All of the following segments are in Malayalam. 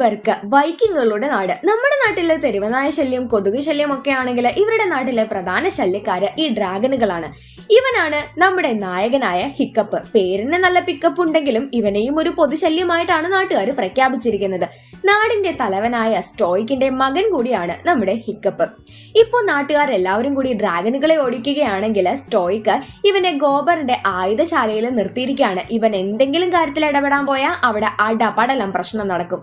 ഗോൾബർഗ് വൈക്കിങ്ങുകളുടെ നാട്. നമ്മുടെ നാട്ടിലെ തെരുവനായ ശല്യം കൊതുക് ശല്യം ഒക്കെ ആണെങ്കിൽ ഇവരുടെ നാട്ടിലെ പ്രധാന ശല്യക്കാര് ഈ ഡ്രാഗണുകളാണ്. ഇവനാണ് നമ്മുടെ നായകനായ ഹിക്കപ്പ്. പേരിന് നല്ല പിക്കപ്പ് ഉണ്ടെങ്കിലും ഇവനെയും ഒരു പൊതുശല്യമായിട്ടാണ് നാട്ടുകാർ പ്രഖ്യാപിച്ചിരിക്കുന്നത്. നാടിന്റെ തലവനായ സ്റ്റോയിക്കിന്റെ മകൻ കൂടിയാണ് നമ്മുടെ ഹിക്കപ്പ്. ഇപ്പോൾ നാട്ടുകാർ എല്ലാവരും കൂടി ഡ്രാഗണുകളെ ഓടിക്കുകയാണെങ്കിൽ സ്റ്റോയിക്ക് ഇവനെ ഗോബറിന്റെ ആയുധശാലയിൽ നിർത്തിയിരിക്കുകയാണ്. ഇവൻ എന്തെങ്കിലും കാര്യത്തിൽ ഇടപെടാൻ പോയാൽ അവിടെ അടപടലം പ്രശ്നം നടക്കും.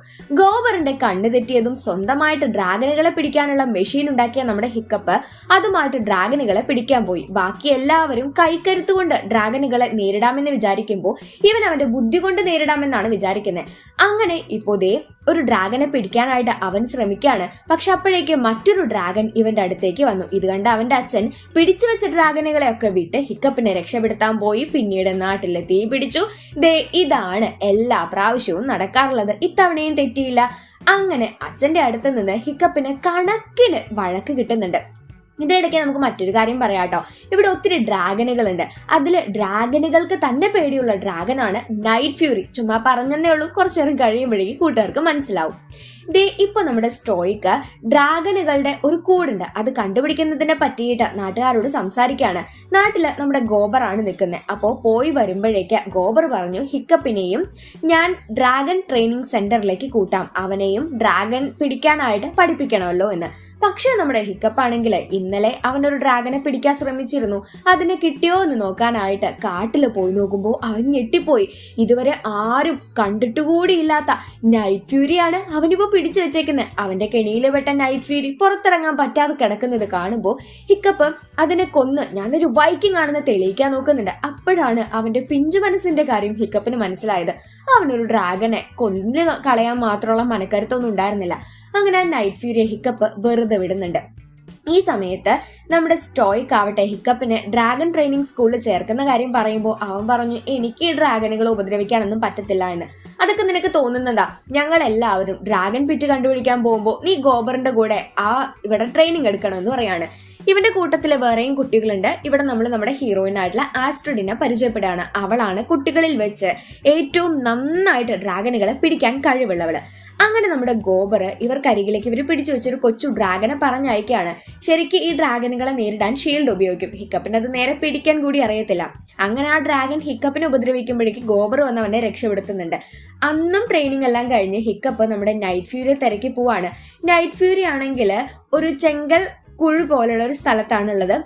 ഗോബറിന്റെ കണ്ണ് തെറ്റിയതും സ്വന്തമായിട്ട് ഡ്രാഗനുകളെ പിടിക്കാനുള്ള മെഷീൻ ഉണ്ടാക്കിയ നമ്മുടെ ഹിക്കപ്പ് അതുമായിട്ട് ഡ്രാഗനുകളെ പിടിക്കാൻ പോയി. ബാക്കി എല്ലാവരും കൈക്കരുത്തുകൊണ്ട് ഡ്രാഗനുകളെ നേരിടാമെന്ന് വിചാരിക്കുമ്പോൾ ഇവൻ അവന്റെ ബുദ്ധി കൊണ്ട് നേരിടാമെന്നാണ് വിചാരിക്കുന്നത് അങ്ങനെ ഇപ്പോ ദേ ഒരു ഡ്രാഗനെ പിടിക്കാനായിട്ട് അവൻ ശ്രമിക്കുകയാണ് പക്ഷെ അപ്പോഴേക്ക് മറ്റൊരു ഡ്രാഗൻ ഇവന്റെ അടുത്തേക്ക് വന്നു. ഇത് കണ്ട് അവന്റെ അച്ഛൻ പിടിച്ചു വെച്ച ഡ്രാഗനുകളെ ഒക്കെ വിട്ട് ഹിക്കപ്പിനെ രക്ഷപ്പെടുത്താൻ പോയി. പിന്നീട് നാട്ടിലെ തീ പിടിച്ചു. ദേ ഇതാണ് എല്ലാ പ്രാവശ്യവും നടക്കാറുള്ളത്. ഇത്തവണയും തെറ്റിയില്ല. അങ്ങനെ അച്ഛന്റെ അടുത്ത് നിന്ന് ഹിക്കപ്പിന് കണക്കിന് വഴക്ക് കിട്ടുന്നുണ്ട്. ഇതിനിടയ്ക്ക് നമുക്ക് മറ്റൊരു കാര്യം പറയാം കേട്ടോ. ഇവിടെ ഒത്തിരി ഡ്രാഗനുകളുണ്ട് അതിൽ ഡ്രാഗനുകൾക്ക് തന്നെ പേടിയുള്ള ഡ്രാഗനാണ് നൈറ്റ് ഫ്യൂറി. ചുമ്മാ പറഞ്ഞതേ ഉള്ളൂ. കുറച്ചേരം കഴിയുമ്പോഴേക്കും കൂട്ടുകാർക്ക് മനസ്സിലാവും. ദേ ഇപ്പൊ നമ്മുടെ സ്റ്റോയിക്ക് ഡ്രാഗനുകളുടെ ഒരു കൂടുണ്ട്. അത് കണ്ടുപിടിക്കുന്നതിനെ പറ്റിയിട്ട് നാട്ടുകാരോട് സംസാരിക്കുകയാണ്. നാട്ടിൽ നമ്മുടെ ഗോബറാണ് നിൽക്കുന്നത് അപ്പോൾ പോയി വരുമ്പോഴേക്ക് ഗോബർ പറഞ്ഞു ഹിക്കപ്പിനെയും ഞാൻ ഡ്രാഗൺ ട്രെയിനിങ് സെന്ററിലേക്ക് കൂട്ടാം. അവനെയും ഡ്രാഗൺ പിടിക്കാനായിട്ട് പഠിപ്പിക്കണമല്ലോ എന്ന്. പക്ഷേ നമ്മുടെ ഹിക്കപ്പ് ആണെങ്കിൽ ഇന്നലെ അവൻ ഒരു ഡ്രാഗനെ പിടിക്കാൻ ശ്രമിച്ചിരുന്നു. അതിനെ കിട്ടിയോ എന്ന് നോക്കാനായിട്ട് കാട്ടിൽ പോയി നോക്കുമ്പോൾ അവൻ ഞെട്ടിപ്പോയി. ഇതുവരെ ആരും കണ്ടിട്ടുകൂടിയില്ലാത്ത നൈറ്റ് ഫ്യൂരിയാണ് അവനിപ്പോ പിടിച്ചു വെച്ചേക്കുന്നത് അവന്റെ കെണിയിൽ പെട്ട നൈറ്റ് ഫ്യൂരി പുറത്തിറങ്ങാൻ പറ്റാതെ കിടക്കുന്നത് കാണുമ്പോൾ ഹിക്കപ്പ് അതിനെ കൊന്ന് ഞാനൊരു വൈക്കിംഗ് ആണെന്ന് തെളിയിക്കാൻ നോക്കുന്നുണ്ട്. അപ്പോഴാണ് അവന്റെ പിഞ്ചു മനസ്സിന്റെ കാര്യം ഹിക്കപ്പിന് മനസ്സിലായത്. അവനൊരു ഡ്രാഗനെ കൊന്നു കളയാൻ മാത്രമുള്ള മനക്കരുത്തൊന്നും ഉണ്ടായിരുന്നില്ല. അങ്ങനെ നൈറ്റ് ഫ്യൂരിയ ഹിക്കപ്പ് വെറുതെ വിടുന്നുണ്ട്. ഈ സമയത്ത് നമ്മുടെ സ്റ്റോയിക്ക് ആവട്ടെ ഹിക്കപ്പിനെ ഡ്രാഗൺ ട്രെയിനിങ് സ്കൂളിൽ ചേർക്കുന്ന കാര്യം പറയുമ്പോൾ അവൻ പറഞ്ഞു എനിക്ക് ഈ ഡ്രാഗനുകളെ ഉപദ്രവിക്കാനൊന്നും പറ്റത്തില്ല എന്ന്. അതൊക്കെ നിനക്ക് തോന്നുന്നതാ? ഞങ്ങൾ എല്ലാവരും ഡ്രാഗൺ പിറ്റ് കണ്ടുപിടിക്കാൻ പോകുമ്പോൾ നീ ഗോബറിന്റെ കൂടെ ആ ഇവിടെ ട്രെയിനിങ് എടുക്കണമെന്ന് പറയാണ്. ഇവന്റെ കൂട്ടത്തിൽ വേറെയും കുട്ടികളുണ്ട്. ഇവിടെ നമ്മൾ നമ്മുടെ ഹീറോയിൻ ആയിട്ടുള്ള ആസ്ട്രിഡിനെ പരിചയപ്പെടുകയാണ്. അവളാണ് കുട്ടികളിൽ വെച്ച് ഏറ്റവും നന്നായിട്ട് ഡ്രാഗണുകളെ പിടിക്കാൻ കഴിവുള്ളവൾ. അങ്ങനെ നമ്മുടെ ഗോബർ ഇവർക്കരികിലേക്ക് ഇവർ പിടിച്ചു വെച്ചൊരു കൊച്ചു ഡ്രാഗനെ പറഞ്ഞയക്കുകയാണ്. ശരിക്കും ഈ ഡ്രാഗനുകളെ നേരിടാൻ ഷീൽഡ് ഉപയോഗിക്കും. ഹിക്കപ്പിന് അത് നേരെ പിടിക്കാൻ കൂടി അറിയത്തില്ല. അങ്ങനെ ആ ഡ്രാഗൻ ഹിക്കപ്പിനെ ഉപദ്രവിക്കുമ്പോഴേക്ക് ഗോബർ വന്ന് അവനെ രക്ഷപ്പെടുത്തുന്നുണ്ട്. അന്നും ട്രെയിനിങ് എല്ലാം കഴിഞ്ഞ് ഹിക്കപ്പ് നമ്മുടെ നൈറ്റ് ഫ്യൂരിയെ തിരക്കി പോവാണ്. നൈറ്റ് ഫ്യൂരി ആണെങ്കിൽ ഒരു ചെങ്കൽ കുഴു പോലുള്ള ഒരു സ്ഥലത്താണുള്ളത്.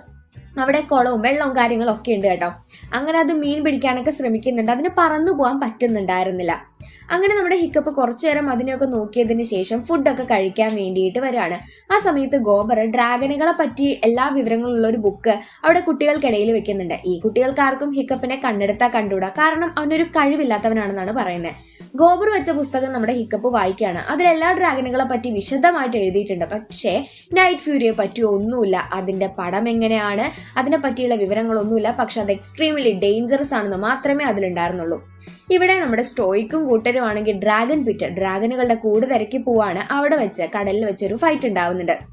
അവിടെ കുളവും വെള്ളവും കാര്യങ്ങളും ഒക്കെ ഉണ്ട് കേട്ടോ. അങ്ങനെ അത് മീൻ പിടിക്കാനൊക്കെ ശ്രമിക്കുന്നുണ്ട്. അതിന് പറന്നു പോകാൻ പറ്റുന്നുണ്ടായിരുന്നില്ല. അങ്ങനെ നമ്മുടെ ഹിക്കപ്പ് കുറച്ചു നേരം അതിനെയൊക്കെ നോക്കിയതിന് ശേഷം ഫുഡൊക്കെ കഴിക്കാൻ വേണ്ടിയിട്ട് വരികയാണ്. ആ സമയത്ത് ഗോബർ ഡ്രാഗനുകളെ പറ്റി എല്ലാ വിവരങ്ങളും ഉള്ള ഒരു ബുക്ക് അവിടെ കുട്ടികൾക്കിടയിൽ വെക്കുന്നുണ്ട്. ഈ കുട്ടികൾക്കാർക്കും ഹിക്കപ്പിനെ കണ്ടെടുത്താൽ കണ്ടുകൂടാ? കാരണം അവനൊരു കഴിവില്ലാത്തവനാണെന്നാണ് പറയുന്നത്. ഗോബർ വെച്ച പുസ്തകം നമ്മുടെ ഹിക്കപ്പ് വായിക്കുകയാണ്. അതിൽ എല്ലാ ഡ്രാഗനുകളെ പറ്റി വിശദമായിട്ട് എഴുതിയിട്ടുണ്ട്. പക്ഷേ നൈറ്റ് ഫ്യൂരിയെ പറ്റി ഒന്നുമില്ല. അതിന്റെ പടം എങ്ങനെയാണ്? അതിനെ പറ്റിയുള്ള വിവരങ്ങളൊന്നുമില്ല. പക്ഷെ അത് എക്സ്ട്രീംലി ഡേഞ്ചറസ് ആണെന്ന് മാത്രമേ അതിലുണ്ടായിരുന്നുള്ളൂ. ഇവിടെ നമ്മുടെ സ്റ്റോയിക്കും കൂട്ടരും ആണെങ്കിൽ ഡ്രാഗൺ പിറ്റ് ഡ്രാഗനുകളുടെ കൂട് തിരക്കി പോവാണ് അവിടെ വെച്ച് കടലിൽ വെച്ച് ഒരു ഫൈറ്റ് ഉണ്ടാവുന്നുണ്ട്.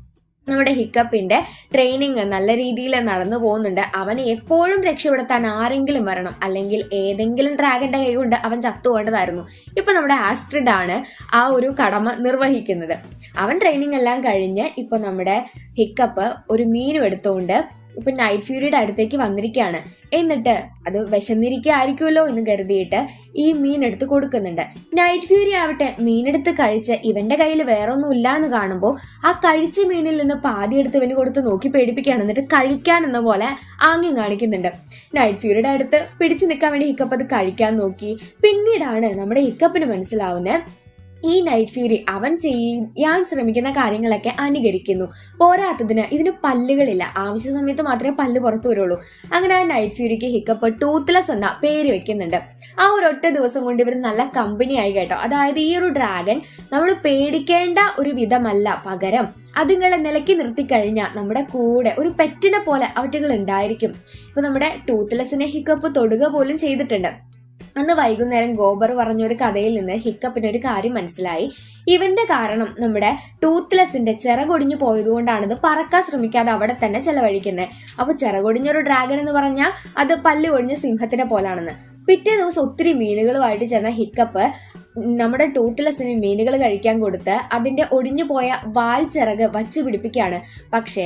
നമ്മുടെ ഹിക്കപ്പിന്റെ ട്രെയിനിങ് നല്ല രീതിയിൽ നടന്നു പോകുന്നുണ്ട്. അവനെ എപ്പോഴും രക്ഷപ്പെടുത്താൻ ആരെങ്കിലും വരണം. അല്ലെങ്കിൽ ഏതെങ്കിലും ഡ്രാഗന്റെ കൈ കൊണ്ട് അവൻ ചത്തുപോകേണ്ടതായിരുന്നു. ഇപ്പൊ നമ്മുടെ ആസ്ട്രിഡ് ആണ് ആ ഒരു കടമ നിർവഹിക്കുന്നത്. അവൻ ട്രെയിനിങ് എല്ലാം കഴിഞ്ഞ് ഇപ്പൊ നമ്മുടെ ഹിക്കപ്പ് ഒരു മീനും എടുത്തുകൊണ്ട് ഇപ്പൊ നൈറ്റ് ഫ്യൂരിയുടെ അടുത്തേക്ക് വന്നിരിക്കുകയാണ്. എന്നിട്ട് അത് വിശന്നിരിക്കുമായിരിക്കുമല്ലോ എന്ന് കരുതിയിട്ട് ഈ മീൻ എടുത്ത് കൊടുക്കുന്നുണ്ട്. നൈറ്റ് ഫ്യൂരി ആവട്ടെ മീനെടുത്ത് കഴിച്ച് ഇവന്റെ കയ്യിൽ വേറെ ഒന്നും ഇല്ല എന്ന് കാണുമ്പോൾ ആ കഴിച്ച മീനിൽ നിന്ന് പാതി എടുത്ത് ഇവന് കൊടുത്ത് നോക്കി പേടിപ്പിക്കുകയാണ്. എന്നിട്ട് കഴിക്കാൻ എന്ന പോലെ ആംഗ്യം കാണിക്കുന്നുണ്ട്. നൈറ്റ് ഫ്യൂരിയുടെ അടുത്ത് പിടിച്ചു നിൽക്കാൻ വേണ്ടി ഹിക്കപ്പ് അത് കഴിക്കാൻ നോക്കി. പിന്നീടാണ് നമ്മുടെ ഹിക്കപ്പിന് മനസ്സിലാവുന്നത് ഈ നൈറ്റ് ഫ്യൂരി അവൻ ചെയ്യാൻ ശ്രമിക്കുന്ന കാര്യങ്ങളൊക്കെ അനുകരിക്കുന്നു. പോരാത്തതിന് ഇതിന് പല്ലുകളില്ല. ആവശ്യ സമയത്ത് മാത്രമേ പല്ല് പുറത്തു വരുള്ളൂ. അങ്ങനെ ആ നൈറ്റ് ഫ്യൂരിക്ക് ഹിക്കപ്പ് ടൂത്ത്ലെസ് എന്ന പേര് വെക്കുന്നുണ്ട്. ആ ഒരു ഒറ്റ ദിവസം കൊണ്ട് ഇവർ നല്ല കമ്പനി ആയി കേട്ടോ. അതായത് ഈ ഒരു ഡ്രാഗൺ നമ്മൾ പേടിക്കേണ്ട ഒരു വിധമല്ല. പകരം അതുങ്ങളെ നിലക്കി നിർത്തിക്കഴിഞ്ഞാൽ നമ്മുടെ കൂടെ ഒരു പെറ്റിനെ പോലെ അവറ്റുകൾ ഉണ്ടായിരിക്കും. ഇപ്പൊ നമ്മുടെ ടൂത്ത്ലെസ്സിനെ ഹിക്കപ്പ് തൊടുക പോലും ചെയ്തിട്ടുണ്ട്. അന്ന് വൈകുന്നേരം ഗോബർ പറഞ്ഞൊരു കഥയിൽ നിന്ന് ഹിക്കപ്പിന് ഒരു കാര്യം മനസ്സിലായി. ഇവന്റെ കാരണം നമ്മുടെ ടൂത്ത്ലെസിന്റെ ചിറകൊടിഞ്ഞു പോയതുകൊണ്ടാണ് ഇത് പറക്കാൻ ശ്രമിക്കാതെ അവിടെ തന്നെ ചെലവഴിക്കുന്നത് അപ്പൊ ചിറകൊടിഞ്ഞൊരു ഡ്രാഗൺ എന്ന് പറഞ്ഞാൽ അത് പല്ല് ഒടിഞ്ഞ സിംഹത്തിനെ പോലാണെന്ന്. പിറ്റേ ദിവസം ഒത്തിരി മീനുകളുമായിട്ട് ചെന്ന ഹിക്കപ്പ് നമ്മുടെ ടൂത്ത്ലെസ്സിന് മീനുകൾ കഴിക്കാൻ കൊടുത്ത് അതിന്റെ ഒടിഞ്ഞു പോയ വാൽ ചിറക് വച്ച് പിടിപ്പിക്കുകയാണ്. പക്ഷേ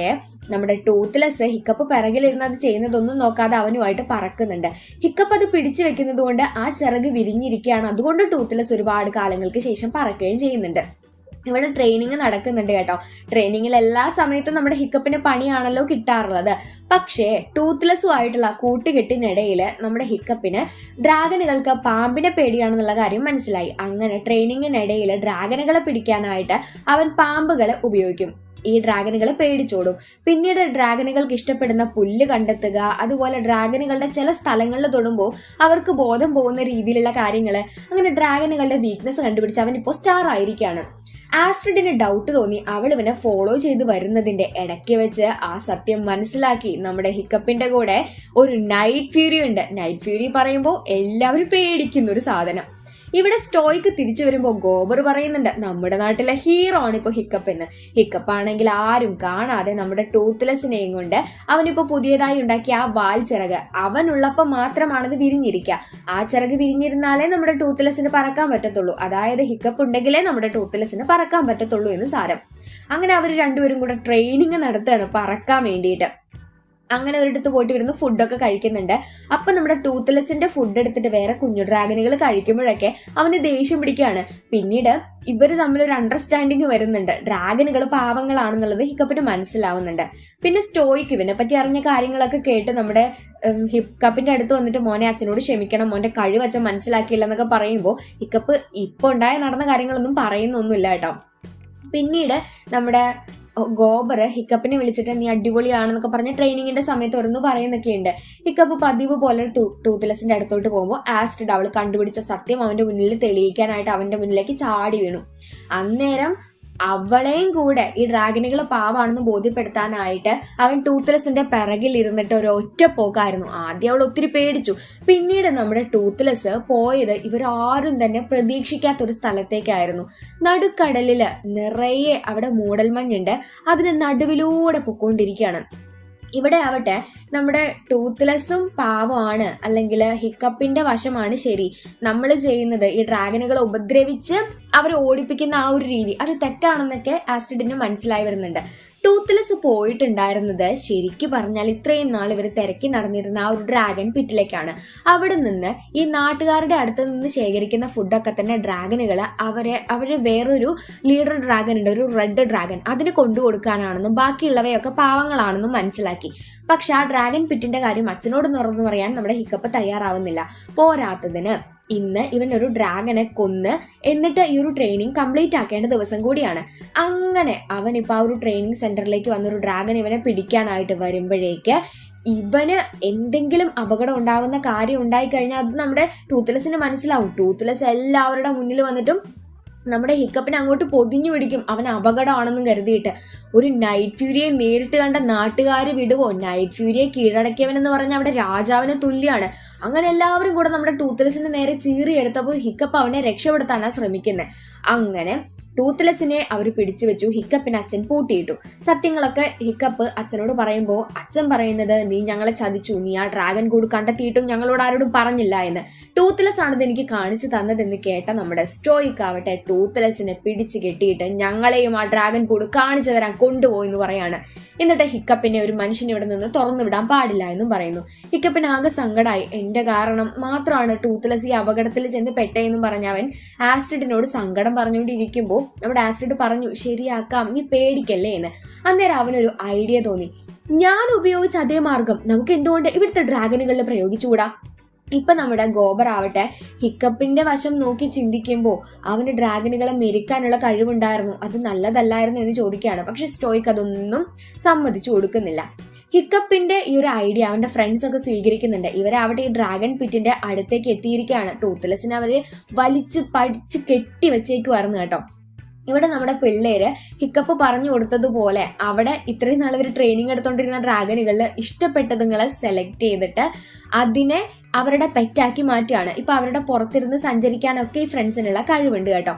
നമ്മുടെ ടൂത്ത്ലെസ് ഹിക്കപ്പ് പിറകിലിരുന്ന് അത് ചെയ്യുന്നതൊന്നും നോക്കാതെ അവനുമായിട്ട് പറക്കുന്നുണ്ട്. ഹിക്കപ്പ് അത് പിടിച്ചു വെക്കുന്നത് കൊണ്ട് ആ ചിറക് വിരിഞ്ഞിരിക്കുകയാണ്. അതുകൊണ്ട് ടൂത്ത്ലെസ് ഒരുപാട് കാലങ്ങൾക്ക് ശേഷം പറക്കുകയും ചെയ്യുന്നുണ്ട്. ഇവിടെ ട്രെയിനിങ് നടക്കുന്നുണ്ട് കേട്ടോ. ട്രെയിനിങ്ങിൽ എല്ലാ സമയത്തും നമ്മുടെ ഹിക്കപ്പിന് പണിയാണല്ലോ കിട്ടാറുള്ളത്. പക്ഷേ ടൂത്ത്ലെസ്സും ആയിട്ടുള്ള കൂട്ടുകെട്ടിനിടയിൽ നമ്മുടെ ഹിക്കപ്പിന് ഡ്രാഗനുകൾക്ക് പാമ്പിനെ പേടിയാണെന്നുള്ള കാര്യം മനസ്സിലായി. അങ്ങനെ ട്രെയിനിങ്ങിനിടയിൽ ഡ്രാഗനുകളെ പിടിക്കാനായിട്ട് അവൻ പാമ്പുകളെ ഉപയോഗിക്കും. ഈ ഡ്രാഗനുകളെ പേടിച്ചോടും. പിന്നീട് ഡ്രാഗനുകൾക്ക് ഇഷ്ടപ്പെടുന്ന പുല്ല് കണ്ടെത്തുക അതുപോലെ ഡ്രാഗനുകളുടെ ചില സ്ഥലങ്ങളിൽ തൊടുമ്പോൾ അവർക്ക് ബോധം പോകുന്ന രീതിയിലുള്ള കാര്യങ്ങൾ അങ്ങനെ ഡ്രാഗനുകളുടെ വീക്ക്നെസ് കണ്ടുപിടിച്ച് അവൻ ഇപ്പോൾ സ്റ്റാർ ആയിരിക്കാണ്. ആസ്ട്രിഡിന് ഡൗട്ട് തോന്നി. അവൾ ഇവനെ ഫോളോ ചെയ്ത് വരുന്നതിന്റെ ഇടയ്ക്ക് വെച്ച് ആ സത്യം മനസ്സിലാക്കി. നമ്മുടെ ഹിക്കപ്പിന്റെ കൂടെ ഒരു നൈറ്റ് ഫ്യൂരി ഉണ്ട്. നൈറ്റ് ഫ്യൂരി പറയുമ്പോൾ എല്ലാവരും പേടിക്കുന്ന ഒരു സാധനം. ഇവിടെ സ്റ്റോയ്ക്ക് തിരിച്ചു വരുമ്പോൾ ഗോബർ പറയുന്നുണ്ട് നമ്മുടെ നാട്ടിലെ ഹീറോ ആണ് ഇപ്പോൾ ഹിക്കപ്പ് എന്ന്. ഹിക്കപ്പ് ആണെങ്കിൽ ആരും കാണാതെ നമ്മുടെ ടൂത്ത്ലെസ്സിനെയും കൊണ്ട് അവനിപ്പോൾ പുതിയതായി ഉണ്ടാക്കിയ ആ വാൽ ചിറക് അവനുള്ളപ്പോൾ മാത്രമാണത് വിരിഞ്ഞിരിക്കുക ആ ചിറക് വിരിഞ്ഞിരുന്നാലേ നമ്മുടെ ടൂത്ത്ലെസ്സിന് പറക്കാൻ പറ്റത്തുള്ളൂ. അതായത് ഹിക്കപ്പ് ഉണ്ടെങ്കിലേ നമ്മുടെ ടൂത്ത്ലെസ്സിന് പറക്കാൻ പറ്റത്തുള്ളൂ എന്ന് സാരം. അങ്ങനെ അവർ രണ്ടുപേരും കൂടെ ട്രെയിനിങ് നടത്തുകയാണ് പറക്കാൻ വേണ്ടിയിട്ട്. അങ്ങനെ ഒരിടത്ത് പോയിട്ട് ഇരുന്ന് ഫുഡൊക്കെ കഴിക്കുന്നുണ്ട്. അപ്പൊ നമ്മുടെ ടൂത്ത്ലെസിന്റെ ഫുഡ് എടുത്തിട്ട് വേറെ കുഞ്ഞു ഡ്രാഗനുകൾ കഴിക്കുമ്പോഴൊക്കെ അവന് ദേഷ്യം പിടിക്കുകയാണ്. പിന്നീട് ഇവർ തമ്മിൽ ഒരു അണ്ടർസ്റ്റാൻഡിങ് വരുന്നുണ്ട്. ഡ്രാഗനുകൾ പാവങ്ങളാണെന്നുള്ളത് ഹിക്കപ്പിന് മനസ്സിലാവുന്നുണ്ട്. പിന്നെ സ്റ്റോയ്ക്ക് ഇവനെ പറ്റി അറിഞ്ഞ കാര്യങ്ങളൊക്കെ കേട്ട് നമ്മുടെ ഹിക്കപ്പിന്റെ അടുത്ത് വന്നിട്ട് മോനെ അച്ഛനോട് ക്ഷമിക്കണം മോന്റെ കഴിവ് അച്ഛൻ മനസ്സിലാക്കിയില്ല എന്നൊക്കെ പറയുമ്പോൾ ഹിക്കപ്പ് ഇപ്പൊ ഉണ്ടായ നടന്ന കാര്യങ്ങളൊന്നും പറയുന്നൊന്നുമില്ല കേട്ടോ. പിന്നീട് നമ്മുടെ ഗോബർ ഹിക്കപ്പിനെ വിളിച്ചിട്ട് നീ അടിപൊളിയാണെന്നൊക്കെ പറഞ്ഞ് ട്രെയിനിങ്ങിന്റെ സമയത്ത് ഓരോന്ന് പറയുന്നൊക്കെ ഉണ്ട് ഹിക്കപ്പ് പതിവ് പോലെ ടൂത്ത്ലെസിന്റെ അടുത്തോട്ട് പോകുമ്പോൾ ആസ്റ്റിഡ് അവൾ കണ്ടുപിടിച്ച സത്യം അവന്റെ മുന്നിൽ തെളിയിക്കാനായിട്ട് അവന്റെ മുന്നിലേക്ക് ചാടി വീണു. അന്നേരം അവളെയും കൂടെ ഈ ഡ്രാഗനുകൾ പാവാണെന്ന് ബോധ്യപ്പെടുത്താനായിട്ട് അവൻ ടൂത്ത്ലെസിന്റെ പിറകിൽ ഇരുന്നിട്ട് ഒരു ഒറ്റ പോക്കായിരുന്നു. ആദ്യം അവൾ ഒത്തിരി പേടിച്ചു. പിന്നീട് നമ്മുടെ ടൂത്ത്ലെസ് പോയത് ഇവരാരും തന്നെ പ്രതീക്ഷിക്കാത്ത ഒരു സ്ഥലത്തേക്കായിരുന്നു. നടുക്കടലിൽ നിറയെ അവിടെ മൂടൽമഞ്ഞുണ്ട്. അതിന് നടുവിലൂടെ പൊക്കോണ്ടിരിക്കുകയാണ് ഇവിടെ ആവട്ടെ നമ്മുടെ ടൂത്ത്ലെസ്സും പാവമാണ് അല്ലെങ്കിൽ ഹിക്കപ്പിന്റെ വശമാണ് ശരി. നമ്മൾ ചെയ്യുന്നത് ഈ ഡ്രാഗനുകളെ ഉപദ്രവിച്ച് അവരെ ഓടിപ്പിക്കുന്ന ആ ഒരു രീതി. അത് തെറ്റാണെന്നൊക്കെ ആസിഡിന് മനസ്സിലായി വരുന്നുണ്ട്. ടൂത്ത്ലെസ് പോയിട്ടുണ്ടായിരുന്നത് ശരിക്കു പറഞ്ഞാൽ ഇത്രയും നാൾ ഇവർ തിരക്കി നടന്നിരുന്ന ആ ഒരു ഡ്രാഗൺ പിറ്റിലേക്കാണ്. അവിടെ നിന്ന് ഈ നാട്ടുകാരുടെ അടുത്ത് നിന്ന് ശേഖരിക്കുന്ന ഫുഡൊക്കെ തന്നെ ഡ്രാഗനുകൾ അവരെ അവരെ വേറൊരു ലീഡർ ഡ്രാഗൺ ഉണ്ട് ഒരു റെഡ് ഡ്രാഗൺ. അതിന് കൊണ്ടു കൊടുക്കാനാണെന്നും ബാക്കിയുള്ളവയൊക്കെ പാവങ്ങളാണെന്നും മനസ്സിലാക്കി. പക്ഷെ ആ ഡ്രാഗൺ പിറ്റിന്റെ കാര്യം അച്ഛനോട് തുറന്നു പറയാൻ നമ്മുടെ ഹിക്കപ്പ് തയ്യാറാവുന്നില്ല. പോരാത്തതിന് ഇന്ന് ഇവൻ ഒരു ഡ്രാഗനെ കൊന്ന് എന്നിട്ട് ഈ ഒരു ട്രെയിനിങ് കംപ്ലീറ്റ് ആക്കേണ്ട ദിവസം കൂടിയാണ്. അങ്ങനെ അവൻ ഇപ്പൊ ആ ഒരു ട്രെയിനിങ് സെന്ററിലേക്ക് വന്നൊരു ഡ്രാഗൺ ഇവനെ പിടിക്കാനായിട്ട് വരുമ്പോഴേക്ക് ഇവന് എന്തെങ്കിലും അപകടം ഉണ്ടാവുന്ന കാര്യം ഉണ്ടായിക്കഴിഞ്ഞാൽ അത് നമ്മുടെ ടൂത്ത്ലെസ്സിന് മനസ്സിലാവും. ടൂത്ത്ലെസ് എല്ലാവരുടെ മുന്നിൽ വന്നിട്ടും നമ്മുടെ ഹിക്കപ്പിനെ അങ്ങോട്ട് പൊതിഞ്ഞു പിടിക്കും. അവൻ അപകടമാണെന്നും കരുതിയിട്ട്. ഒരു നൈറ്റ് ഫ്യൂരിയെ നേരിട്ട് കണ്ട നാട്ടുകാർ വിടുവോ? നൈറ്റ് ഫ്യൂരിയെ കീഴടക്കിയവൻ എന്ന് പറഞ്ഞാൽ അവിടെ രാജാവിന് തുല്യാണ്. അങ്ങനെ എല്ലാവരും കൂടെ നമ്മുടെ ടൂത്ത്ലെസിന് നേരെ ചീറിയെടുത്തപ്പോൾ ഹിക്കപ്പ് അവനെ രക്ഷപ്പെടുത്താനാണ് ശ്രമിക്കുന്നത് അങ്ങനെ ടൂത്ത്ലെസിനെ അവർ പിടിച്ചു വെച്ചു. ഹിക്കപ്പിന് അച്ഛൻ പൂട്ടിയിട്ടു. സത്യങ്ങളൊക്കെ ഹിക്കപ്പ് അച്ഛനോട് പറയുമ്പോൾ അച്ഛൻ പറയുന്നത് നീ ഞങ്ങളെ ചതിച്ചു. നീ ആ ഡ്രാഗൻ കൂട് കണ്ടെത്തിയിട്ടും ഞങ്ങളോട് ആരോടും പറഞ്ഞില്ല എന്ന്. ടൂത്ത്ലെസ് ആണിത് എനിക്ക് കാണിച്ചു തന്നതെന്ന് കേട്ട നമ്മുടെ സ്റ്റോയിക് ആവട്ടെ ടൂത്ത്ലെസ്സിനെ പിടിച്ചു കെട്ടിയിട്ട് ഞങ്ങളെയും ആ ഡ്രാഗൺ കൂട് കാണിച്ചു തരാൻ കൊണ്ടുപോയി എന്ന് പറയാണ്. എന്നിട്ട് ഹിക്കപ്പിനെ ഒരു മനുഷ്യൻ ഇവിടെ നിന്ന് തുറന്നു വിടാൻ പാടില്ല എന്നും പറയുന്നു. ഹിക്കപ്പിന് ആകെ സങ്കടമായി എന്റെ കാരണം മാത്രമാണ് ടൂത്ത്ലെസ് ഈ അപകടത്തിൽ ചെന്ന് പെട്ടേന്നും പറഞ്ഞ അവൻ ആസിഡിനോട് സങ്കടം പറഞ്ഞുകൊണ്ടിരിക്കുമ്പോൾ നമ്മുടെ ആസിഡ് പറഞ്ഞു ശരിയാക്കാം നീ പേടിക്കല്ലേ? എന്ന്. അന്നേരം അവനൊരു ഐഡിയ തോന്നി. ഞാൻ ഉപയോഗിച്ച അതേ മാർഗം. നമുക്ക് എന്തുകൊണ്ട് ഇവിടുത്തെ ഡ്രാഗനുകളിൽ പ്രയോഗിച്ചുകൂടാ? ഇപ്പൊ നമ്മുടെ ഗോബർ ആവട്ടെ ഹിക്കപ്പിന്റെ വശം നോക്കി ചിന്തിക്കുമ്പോൾ അവന് ഡ്രാഗനുകളെ മെരിക്കാനുള്ള കഴിവുണ്ടായിരുന്നു. അത് നല്ലതല്ലായിരുന്നു എന്ന് ചോദിക്കുകയാണ്. പക്ഷെ സ്റ്റോയ്ക്ക് അതൊന്നും സമ്മതിച്ചു കൊടുക്കുന്നില്ല. ഹിക്കപ്പിന്റെ ഈ ഒരു ഐഡിയ അവന്റെ ഫ്രണ്ട്സ് ഒക്കെ സ്വീകരിക്കുന്നുണ്ട്. ഇവരാവട്ടെ ഈ ഡ്രാഗൺ പിറ്റിന്റെ അടുത്തേക്ക് എത്തിയിരിക്കുകയാണ്. ടൂത്ത്ലെസ്സിനെ അവർ വലിച്ചു പഠിച്ച് കെട്ടി വെച്ചേക്കുമായിരുന്നു കേട്ടോ. ഇവിടെ നമ്മുടെ പിള്ളേര് ഹിക്കപ്പ് പറഞ്ഞു കൊടുത്തതുപോലെ അവിടെ ഇത്രയും നാൾ ഇവർ ട്രെയിനിങ് എടുത്തോണ്ടിരുന്ന ഡ്രാഗനുകളിൽ ഇഷ്ടപ്പെട്ടതുങ്ങളെ സെലക്ട് ചെയ്തിട്ട് അതിനെ അവരുടെ പെറ്റാക്കി മാറ്റുകയാണ്. ഇപ്പൊ അവരുടെ പുറത്തിരുന്ന് സഞ്ചരിക്കാനൊക്കെ ഈ ഫ്രണ്ട്സിനുള്ള കഴിവുണ്ട് കേട്ടോ.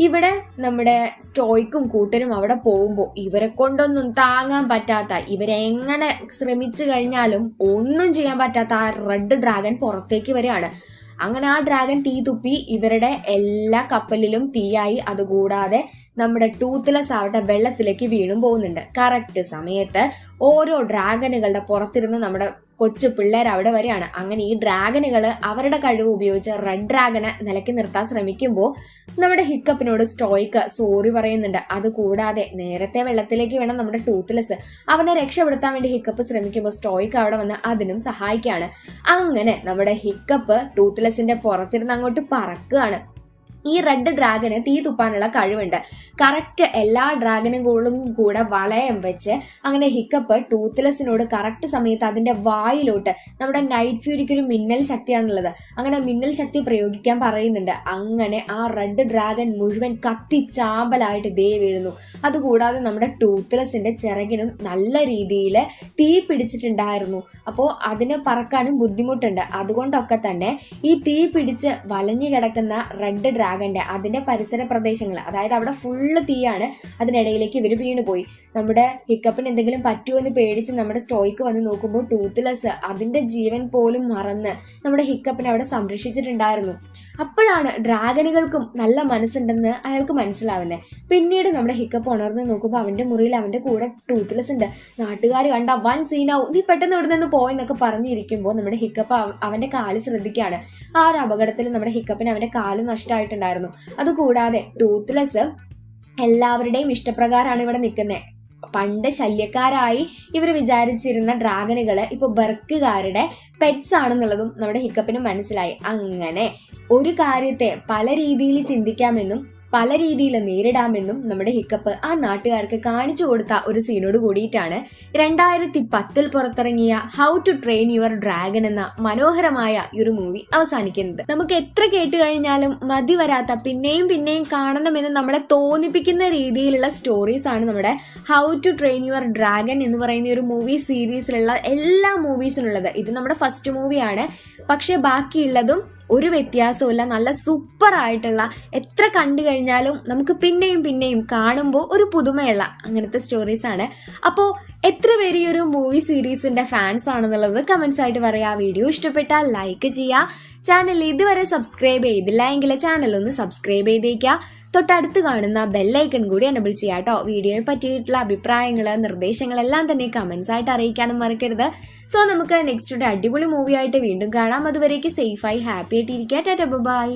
ഇവിടെ നമ്മുടെ സ്റ്റോയ്ക്കും കൂട്ടരും അവിടെ പോകുമ്പോൾ ഇവരെ കൊണ്ടൊന്നും താങ്ങാൻ പറ്റാത്ത ഇവരെങ്ങനെ ശ്രമിച്ചു കഴിഞ്ഞാലും ഒന്നും ചെയ്യാൻ പറ്റാത്ത ആ റെഡ് ഡ്രാഗൺ പുറത്തേക്ക് വരികയാണ്. അങ്ങനെ ആ ഡ്രാഗൺ തീ തുപ്പി ഇവരുടെ എല്ലാ കപ്പലിലും തീയായി. അതുകൂടാതെ നമ്മുടെ ടൂത്ത്ലെസ് ആവട്ടെ വെള്ളത്തിലേക്ക് വീണും പോകുന്നുണ്ട്. കറക്റ്റ് സമയത്ത് ഓരോ ഡ്രാഗനുകളുടെ പുറത്തിരുന്ന് നമ്മുടെ കൊച്ചു പിള്ളേർ അവിടെ വരെയാണ് അങ്ങനെ ഈ ഡ്രാഗനുകൾ അവരുടെ കഴിവ് ഉപയോഗിച്ച് റെഡ് ഡ്രാഗനെ നിലയ്ക്ക് നിർത്താൻ ശ്രമിക്കുമ്പോൾ നമ്മുടെ ഹിക്കപ്പിനോട് സ്റ്റോയ്ക്ക് സോറി പറയുന്നുണ്ട്. അതുകൂടാതെ നേരത്തെ വെള്ളത്തിലേക്ക് വേണം നമ്മുടെ ടൂത്ത്ലെസ് അവനെ രക്ഷപ്പെടുത്താൻ വേണ്ടി ഹിക്കപ്പ് ശ്രമിക്കുമ്പോൾ സ്റ്റോയ്ക്ക് അവിടെ വന്ന് അതിനും സഹായിക്കുകയാണ്. അങ്ങനെ നമ്മുടെ ഹിക്കപ്പ് ടൂത്ത്ലെസിന്റെ പുറത്തിരുന്ന് അങ്ങോട്ട് പറക്കുകയാണ്. ഈ റെഡ് ഡ്രാഗന് തീ തുപ്പാനുള്ള കഴിവുണ്ട്. കറക്റ്റ് എല്ലാ ഡ്രാഗനുകളും കൂടെ വളയം വെച്ച് അങ്ങനെ ഹിക്കപ്പ് ടൂത്ത്ലെസ്സിനോട് കറക്റ്റ് സമയത്ത് അതിന്റെ വായിലോട്ട് നമ്മുടെ നൈറ്റ് ഫ്യൂരിക്ക് ഒരു മിന്നൽ ശക്തിയാണുള്ളത്. അങ്ങനെ മിന്നൽ ശക്തി പ്രയോഗിക്കാൻ പറയുന്നുണ്ട്. അങ്ങനെ ആ റെഡ് ഡ്രാഗൻ മുഴുവൻ കത്തി ചാമ്പലായിട്ട് ദേ വീഴുന്നു. അതുകൂടാതെ നമ്മുടെ ടൂത്ത്ലെസ്സിന്റെ ചിറകിനും നല്ല രീതിയിൽ തീ പിടിച്ചിട്ടുണ്ടായിരുന്നു. അപ്പോൾ അതിന് പറക്കാനും ബുദ്ധിമുട്ടുണ്ട്. അതുകൊണ്ടൊക്കെ തന്നെ ഈ തീ പിടിച്ച് വലഞ്ഞു കിടക്കുന്ന റെഡ് ഡ്രാഗന്റെ അതിന്റെ പരിസര പ്രദേശങ്ങൾ അതായത് അവിടെ ഫുള്ള് തീയാണ്. അതിനിടയിലേക്ക് ഇവർ വീണുപോയി. നമ്മുടെ ഹിക്കപ്പിന് എന്തെങ്കിലും പറ്റുമോ എന്ന് പേടിച്ച് നമ്മുടെ സ്റ്റോയ്ക്ക് വന്ന് നോക്കുമ്പോൾ ടൂത്ത്ലെസ് അതിന്റെ ജീവൻ പോലും മറന്ന് നമ്മുടെ ഹിക്കപ്പിനെ അവിടെ സംരക്ഷിച്ചിട്ടുണ്ടായിരുന്നു. അപ്പോഴാണ് ഡ്രാഗണുകൾക്കും നല്ല മനസ്സുണ്ടെന്ന് അയാൾക്ക് മനസ്സിലാവുന്നത് പിന്നീട് നമ്മുടെ ഹിക്കപ്പ് ഉണർന്ന് നോക്കുമ്പോൾ അവന്റെ മുറിയിൽ അവന്റെ കൂടെ ടൂത്ത്ലെസ് ഉണ്ട്. നാട്ടുകാർ കണ്ട വൻ സീനാവും നീ പെട്ടെന്ന് ഇവിടെ നിന്ന് പോയെന്നൊക്കെ പറഞ്ഞിരിക്കുമ്പോൾ നമ്മുടെ ഹിക്കപ്പ് അവ- അവന്റെ കാൽ ശ്രദ്ധിക്കുകയാണ്. ആ ഒരു അപകടത്തിൽ നമ്മുടെ ഹിക്കപ്പിന് അവന്റെ കാൽ നഷ്ടമായിട്ടുണ്ടായിരുന്നു. അതുകൂടാതെ ടൂത്ത്ലെസ് എല്ലാവരുടെയും ഇഷ്ടപ്രകാരമാണ് ഇവിടെ നിൽക്കുന്നത് പണ്ട് ശല്യക്കാരായി ഇവർ വിചാരിച്ചിരുന്ന ഡ്രാഗണുകൾ ഇപ്പോൾ ബർക്കുകാരുടെ പെറ്റ്സ് ആണെന്നുള്ളതും നമ്മുടെ ഹിക്കപ്പിന് മനസ്സിലായി. അങ്ങനെ ഒരു കാര്യത്തെ പല രീതിയിൽ ചിന്തിക്കാമെന്നും പല രീതിയിൽ നേരിടാമെന്നും നമ്മുടെ ഹിക്കപ്പ് ആ നാട്ടുകാർക്ക് കാണിച്ചു കൊടുത്ത ഒരു സീനോട് കൂടിയിട്ടാണ്. രണ്ടായിരത്തി പത്തിൽ പുറത്തിറങ്ങിയ how to train your dragon എന്ന മനോഹരമായ ഈ ഒരു മൂവി അവസാനിക്കുന്നത്. നമുക്ക് എത്ര കേട്ട് കഴിഞ്ഞാലും മതി വരാത്ത പിന്നെയും പിന്നെയും കാണണമെന്ന് നമ്മളെ തോന്നിപ്പിക്കുന്ന രീതിയിലുള്ള സ്റ്റോറീസ് ആണ് നമ്മുടെ how to train your dragon എന്ന് പറയുന്ന ഒരു മൂവി സീരീസിലുള്ള എല്ലാ മൂവീസിനുള്ളത് ഇത് നമ്മുടെ ഫസ്റ്റ് മൂവിയാണ് പക്ഷെ ബാക്കിയുള്ളതും ഒരു വ്യത്യാസവും നല്ല സൂപ്പർ ആയിട്ടുള്ള എത്ര കണ്ടു കഴിഞ്ഞാലും നമുക്ക് പിന്നെയും പിന്നെയും കാണുമ്പോൾ ഒരു പുതുമയുള്ള അങ്ങനത്തെ സ്റ്റോറീസാണ് അപ്പോൾ എത്ര പേര് ഈ ഒരു മൂവി സീരീസിന്റെ ഫാൻസ് ആണെന്നുള്ളത് കമൻസ് ആയിട്ട് പറയുക വീഡിയോ ഇഷ്ടപ്പെട്ടാൽ ലൈക്ക് ചെയ്യുക ചാനൽ ഇതുവരെ സബ്സ്ക്രൈബ് ചെയ്തില്ല എങ്കിൽ ചാനൽ ഒന്ന് സബ്സ്ക്രൈബ് ചെയ്തേക്കുക തൊട്ടടുത്ത് കാണുന്ന ബെല്ലൈക്കൺ കൂടി എനബിൾ ചെയ്യാം കേട്ടോ വീഡിയോയെ പറ്റിയിട്ടുള്ള അഭിപ്രായങ്ങൾ നിർദ്ദേശങ്ങളെല്ലാം തന്നെ കമൻസ് ആയിട്ട് അറിയിക്കാനും മറക്കരുത്. സോ നമുക്ക് നെക്സ്റ്റ് ഒരു അടിപൊളി മൂവി ആയിട്ട് വീണ്ടും കാണാം. അതുവരേക്ക് സേഫായി ഹാപ്പി ആയിട്ട് ഇരിക്കാം. ടാറ്റ ബൈ